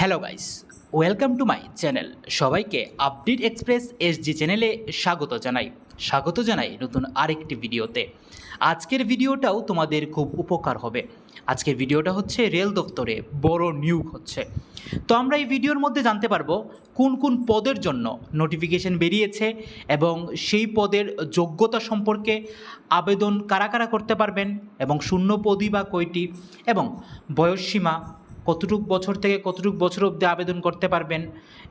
Hello guys welcome to my channel সবাইকে update express SG চ্যানেলে স্বাগত জানাই। স্বাগত জানাই নতুন আরেকটি ভিডিওতে। আজকের ভিডিওটাও তোমাদের খুব উপকার হবে। আজকের ভিডিওটা হচ্ছে রেল দপ্তরে বড় নিয়োগ হচ্ছে। তো আমরা এই ভিডিওর মধ্যে জানতে পারব কোন কোন পদের জন্য নোটিফিকেশন বেরিয়েছে এবং সেই পদের যোগ্যতা সম্পর্কে আবেদন কারা কারা করতে পারবেন এবং শূন্য পদই বা কয়টি এবং বয়সসীমা কতটুক বছর থেকে কতটুক বছর অবধি আবেদন করতে পারবেন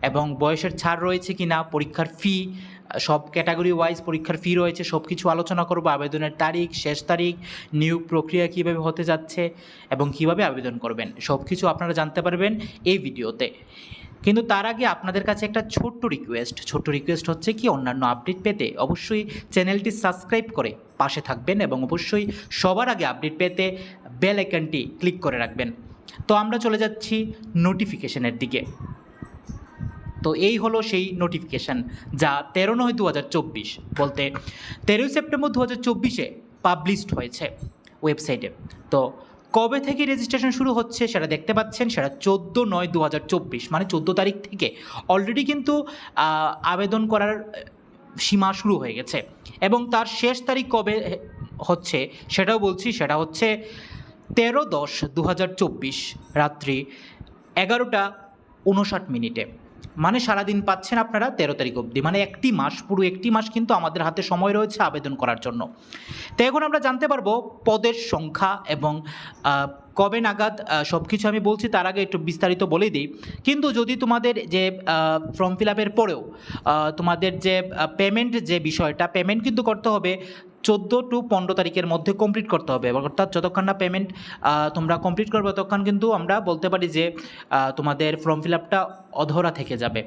এবং বয়সের ছাড় রয়েছে কি না, পরীক্ষার ফি সব ক্যাটাগরি ওয়াইজ পরীক্ষার ফি রয়েছে সব কিছু আলোচনা করব, আবেদনের তারিখ, শেষ তারিখ, নিয়োগ প্রক্রিয়া কীভাবে হতে যাচ্ছে এবং কীভাবে আবেদন করবেন সব কিছু আপনারা জানতে পারবেন এই ভিডিওতে। কিন্তু তার আগে আপনাদের কাছে একটা ছোট্ট রিকোয়েস্ট ছোট্ট রিকোয়েস্ট হচ্ছে কি, অন্যান্য আপডেট পেতে অবশ্যই চ্যানেলটি সাবস্ক্রাইব করে পাশে থাকবেন এবং অবশ্যই সবার আগে আপডেট পেতে বেল আইকনটি ক্লিক করে রাখবেন। তো আমরা চলে যাচ্ছি নোটিফিকেশনের দিকে। তো এই হলো সেই নোটিফিকেশান যা তেরো নয় দু হাজার চব্বিশ বলতে তেরোই সেপ্টেম্বর দু হাজার চব্বিশে পাবলিশড হয়েছে ওয়েবসাইটে তো কবে থেকে রেজিস্ট্রেশন শুরু হচ্ছে সেটা দেখতে পাচ্ছেন, সেটা চোদ্দ নয় দু হাজার চব্বিশ মানে চোদ্দ তারিখ থেকে অলরেডি কিন্তু আবেদন করার সীমা শুরু হয়ে গেছে। এবং তার শেষ তারিখ কবে হচ্ছে সেটাও বলছি, সেটা হচ্ছে তেরো দশ দু রাত্রি এগারোটা উনষাট মিনিটে। মানে সারাদিন পাচ্ছেন আপনারা তেরো তারিখ অবধি। মানে একটি মাস পুরো, একটি মাস কিন্তু আমাদের হাতে সময় রয়েছে আবেদন করার জন্য। তো এখন আমরা জানতে পারব পদের সংখ্যা এবং কবে নাগাদ সব কিছু আমি বলছি, তার আগে একটু বিস্তারিত বলে দিই। কিন্তু যদি তোমাদের যে ফর্ম ফিল আপের পরেও তোমাদের যে পেমেন্ট যে বিষয়টা পেমেন্ট কিন্তু করতে হবে চোদ্দ টু পনেরো তারিখের মধ্যে কমপ্লিট করতে হবে। অর্থাৎ যতক্ষণ না পেমেন্ট তোমরা কমপ্লিট করবে, ততক্ষণ কিন্তু আমরা বলতে পারি যে তোমাদের ফর্ম ফিল আপটা অধরা থেকে যাবে।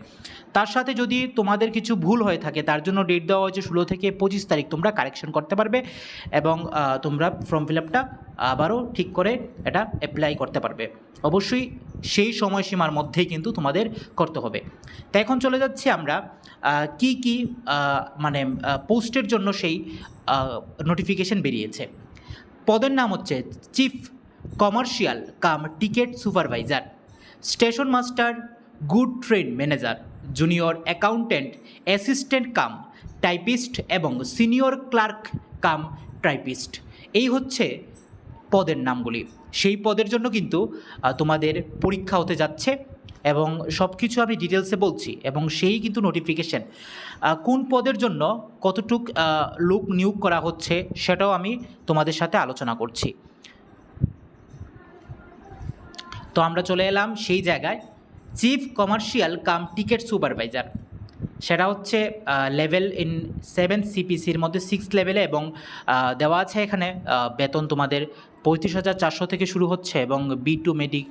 তার সাথে যদি তোমাদের কিছু ভুল হয়ে থাকে, তার জন্য ডেট দেওয়া হয়েছে ষোলো থেকে পঁচিশ তারিখ। তোমরা কারেকশন করতে পারবে এবং তোমরা ফর্ম ফিল আপটা আবারও ঠিক করে এটা অ্যাপ্লাই করতে পারবে। অবশ্যই সেই সময়সীমার মধ্যেই কিন্তু তোমাদের করতে হবে। তো এখন চলে যাচ্ছি আমরা কি কি মানে পোস্টের জন্য সেই নোটিফিকেশন বেরিয়েছে। পদের নাম হচ্ছে chief commercial cum ticket supervisor station master good train manager, junior accountant assistant cum, typist এবং সিনিয়র ক্লার্ক কাম টাইপিস্ট। এই হচ্ছে পদের নামগুলি। সেই পদের জন্য কিন্তু তোমাদের পরীক্ষা হতে যাচ্ছে এবং সব কিছু আমি ডিটেলসে বলছি এবং সেই কিন্তু নোটিফিকেশন। কোন পদের জন্য কতটুক লোক নিয়োগ করা হচ্ছে সেটাও আমি তোমাদের সাথে আলোচনা করছি। তো আমরা চলে এলাম সেই জায়গায়। Chief commercial cum ticket supervisor. সেটা হচ্ছে লেভেল ইন সেভেন সিপিসির মধ্যে সিক্স লেভেলে এবং দেওয়া আছে এখানে বেতন তোমাদের পঁয়ত্রিশ হাজার চারশো থেকে শুরু হচ্ছে এবং B two medic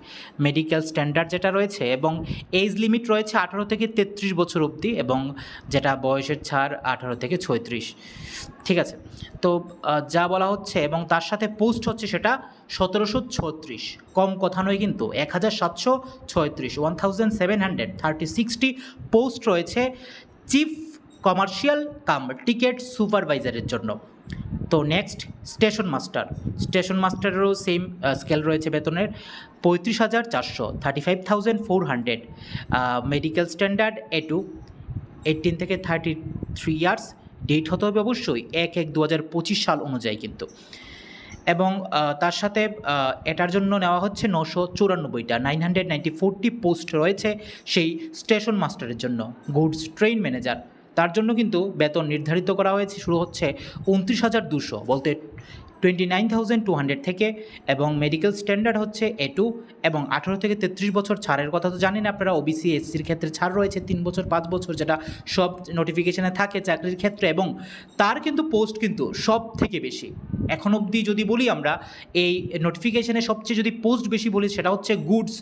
medical standard যেটা রয়েছে এবং এজ লিমিট রয়েছে আঠারো থেকে তেত্রিশ বছর অবধি এবং যেটা বয়সের ছাড় আঠারো থেকে ছয়ত্রিশ। ঠিক আছে? তো যা বলা হচ্ছে এবং তার সাথে পোস্ট হচ্ছে সেটা সতেরোশো ছত্রিশ। কম কথা নয় কিন্তু এক হাজার সাতশো ছয়ত্রিশ, one thousand seven hundred thirty sixty post রয়েছে চিফ কমার্শিয়াল কাম টিকেট সুপারভাইজারের জন্য। তো নেক্সট, স্টেশন মাস্টার। স্টেশন মাস্টারেরও সেম স্কেল রয়েছে বেতনের। পঁয়ত্রিশ হাজার চারশো thirty five thousand four hundred medical standard A two eighteen থেকে থার্টি থ্রি ইয়ার্স ডেট হতে হবে অবশ্যই এক এক দু হাজার পঁচিশ সাল অনুযায়ী কিন্তু। এবং তার সাথে এটার জন্য নেওয়া হচ্ছে নশো চুরানব্বইটা nine hundred ninety forty post রয়েছে সেই স্টেশন মাস্টারের জন্য, গুডস ট্রেন ম্যানেজার। তার জন্য কিন্তু বেতন নির্ধারিত করা হয়েছে, শুরু হচ্ছে উনত্রিশ হাজার দুশো, বলতে twenty nine thousand two hundred থেকে, এবং মেডিকেল স্ট্যান্ডার্ড হচ্ছে এ টু, এবং আঠারো থেকে তেত্রিশ বছর ছাড়ের কথা তো জানেন আপনারা ওবিসি এসসির ক্ষেত্রে ছাড় রয়েছে তিন বছর, পাঁচ বছর, যেটা সব নোটিফিকেশানে থাকে চাকরির ক্ষেত্রে, এবং তার কিন্তু পোস্ট কিন্তু সব থেকে বেশি। এখন অবধি যদি বলি আমরা, এই নোটিফিকেশানে সবচেয়ে যদি পোস্ট বেশি বলি, সেটা হচ্ছে গুডস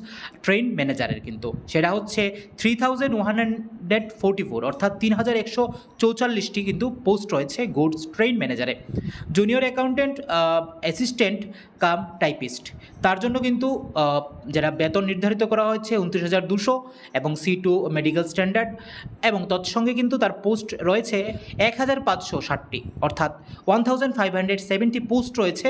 ট্রেন ম্যানেজারের কিন্তু। সেটা হচ্ছে three thousand one hundred forty four অর্থাৎ তিন হাজার একশো চৌচল্লিশটি কিন্তু পোস্ট রয়েছে goods train ম্যানেজারে junior accountant assistant cum typist তার জন্য কিন্তু যারা বেতন নির্ধারিত করা হয়েছে উনত্রিশ হাজার দুশো এবং সি টু মেডিকেল স্ট্যান্ডার্ড এবং তৎসঙ্গে কিন্তু তার পোস্ট রয়েছে এক হাজার পাঁচশো ষাটটি, অর্থাৎ one thousand five hundred seventy তিনটি পোস্ট রয়েছে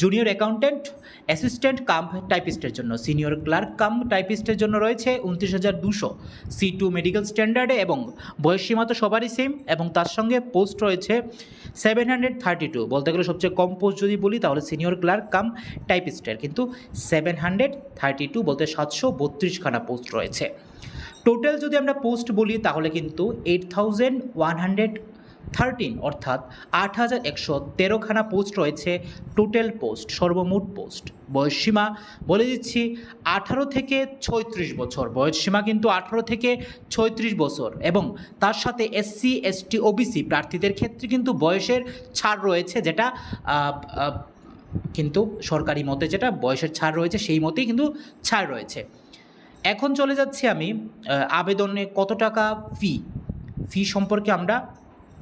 জুনিয়র অ্যাকাউন্ট্যান্ট অ্যাসিস্ট্যান্ট কাম টাইপিস্টের জন্য। সিনিয়র ক্লার্ক কাম টাইপিস্টের জন্য রয়েছে উনত্রিশ হাজার দুশো। সি টু মেডিকেল স্ট্যান্ডার্ডে এবং বয়সসীমা তো সবারই সেম এবং তার সঙ্গে পোস্ট রয়েছে সেভেন হান্ড্রেড থার্টি টু বলতে গেলে সবচেয়ে কম পোস্ট যদি বলি, তাহলে সিনিয়র ক্লার্ক কাম টাইপিস্টের কিন্তু সেভেন হান্ড্রেড থার্টি টু বলতে সাতশো বত্রিশখানা পোস্ট রয়েছে। টোটাল যদি আমরা পোস্ট বলি, তাহলে কিন্তু eight thousand one hundred thirteen অর্থাৎ আট হাজার একশো তেরোখানা পোস্ট রয়েছে টোটাল পোস্ট সর্বমোট পোস্ট বয়সসীমা বলে দিচ্ছি আঠারো থেকে ছয়ত্রিশ বছর। বয়সসীমা কিন্তু আঠারো থেকে ছয়ত্রিশ বছর এবং তার সাথে এসসি এসটি ওবিসি প্রার্থীদের ক্ষেত্রে কিন্তু বয়সের ছাড় রয়েছে যেটা কিন্তু সরকারি মতে যেটা বয়সের ছাড় রয়েছে সেই মতেই কিন্তু ছাড় রয়েছে। এখন চলে যাচ্ছি আমি আবেদনে কত টাকা ফি ফি সম্পর্কে আমরা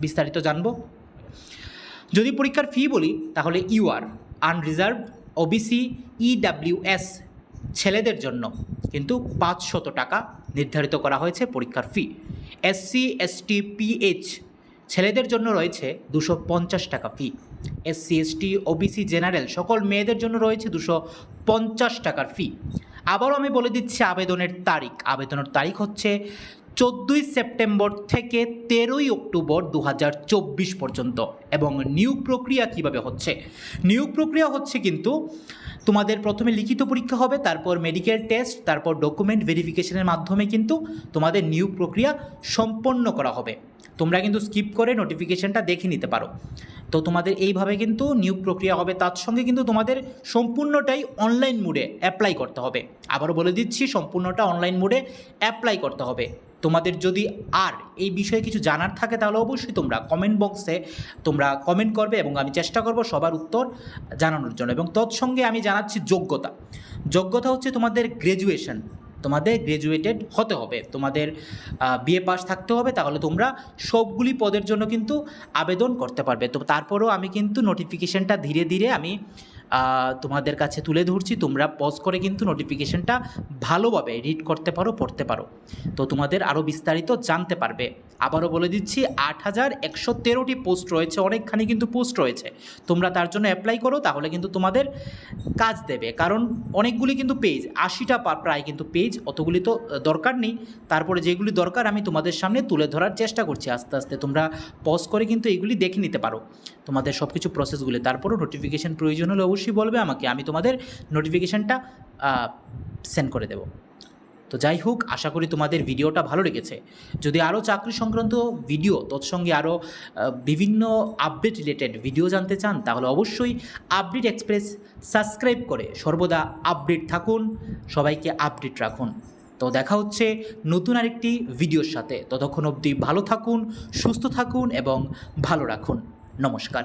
বিস্তারিত জানব। যদি পরীক্ষার ফি বলি, তাহলে ইউআর আনরিজার্ভ ওবিসি ইডাব্লিউএস ছেলেদের জন্য কিন্তু পাঁচশত টাকা নির্ধারিত করা হয়েছে পরীক্ষার ফি এসসি এসটি পিএইচ ছেলেদের জন্য রয়েছে দুশো পঞ্চাশ টাকা fee SC ST OBC general সকল মেয়েদের জন্য রয়েছে দুশো পঞ্চাশ টাকার ফি আবারও আমি বলে দিচ্ছি আবেদনের তারিখ। আবেদনের তারিখ হচ্ছে চোদ্দোই সেপ্টেম্বর থেকে তেরোই অক্টোবর দু হাজার চব্বিশ পর্যন্ত। এবং নিয়োগ প্রক্রিয়া কীভাবে হচ্ছে? নিয়োগ প্রক্রিয়া হচ্ছে কিন্তু তোমাদের প্রথমে লিখিত পরীক্ষা হবে, তারপর মেডিকেল টেস্ট তারপর ডকুমেন্ট ভেরিফিকেশনের মাধ্যমে কিন্তু তোমাদের নিয়োগ প্রক্রিয়া সম্পন্ন করা হবে। তোমরা কিন্তু স্কিপ করে নোটিফিকেশনটা দেখে নিতে পারো। তো তোমাদের এইভাবে কিন্তু নিয়োগ প্রক্রিয়া হবে, তার সঙ্গে কিন্তু তোমাদের সম্পূর্ণটাই অনলাইন মোডে অ্যাপ্লাই করতে হবে। আবারও বলে দিচ্ছি, সম্পূর্ণটা অনলাইন মোডে অ্যাপ্লাই করতে হবে। তোমাদের যদি আর এই বিষয়ে কিছু জানার থাকে তাহলে অবশ্যই তোমরা কমেন্ট বক্সে তোমরা কমেন্ট করবে এবং আমি চেষ্টা করব সবার উত্তর জানানোর জন্য। এবং তৎসঙ্গে আমি জানাচ্ছি যোগ্যতা। যোগ্যতা হচ্ছে তোমাদের গ্র্যাজুয়েশন তোমাদের গ্র্যাজুয়েটেড হতে হবে। তোমাদের বিএ পাস থাকতে হবে। তাহলে তোমরা সবগুলি পদের জন্য কিন্তু আবেদন করতে পারবে। তো তারপরেও আমি কিন্তু নোটিফিকেশনটা ধীরে ধীরে আমি তোমাদের কাছে তুলে ধরছি, তোমরা পজ করে কিন্তু নোটিফিকেশনটা ভালোভাবে রিড করতে পারো, পড়তে পারো। তো তোমাদের আরও বিস্তারিত জানতে পারবে। আবারও বলে দিচ্ছি, আট হাজার একশো তেরোটি পোস্ট রয়েছে, অনেকখানি কিন্তু পোস্ট রয়েছে। তোমরা তার জন্য অ্যাপ্লাই করো, তাহলে কিন্তু তোমাদের কাজ দেবে। কারণ অনেকগুলি কিন্তু পেজ আশিটা প্রায় কিন্তু পেজ অতগুলি তো দরকার নেই। তারপরে যেগুলি দরকার, আমি তোমাদের সামনে তুলে ধরার চেষ্টা করছি আস্তে আস্তে। তোমরা পজ করে কিন্তু এগুলি দেখে নিতে পারো। তোমাদের সব কিছু প্রসেসগুলি তারপরও নোটিফিকেশান প্রয়োজন হলে অবশ্যই বলবে আমাকে, আমি তোমাদের নোটিফিকেশানটা সেন্ড করে দেবো। তো যাই হোক, আশা করি তোমাদের ভিডিওটা ভালো লেগেছে। যদি আরও চাকরি সংক্রান্ত ভিডিও তৎসঙ্গে আরও বিভিন্ন আপডেট রিলেটেড ভিডিও জানতে চান, তাহলে অবশ্যই আপডেট এক্সপ্রেস সাবস্ক্রাইব করে সর্বদা আপডেট থাকুন, সবাইকে আপডেট রাখুন। তো দেখা হচ্ছে নতুন আরেকটি ভিডিওর সাথে। ততক্ষণ অবধি ভালো থাকুন, সুস্থ থাকুন এবং ভালো রাখুন। নমস্কার।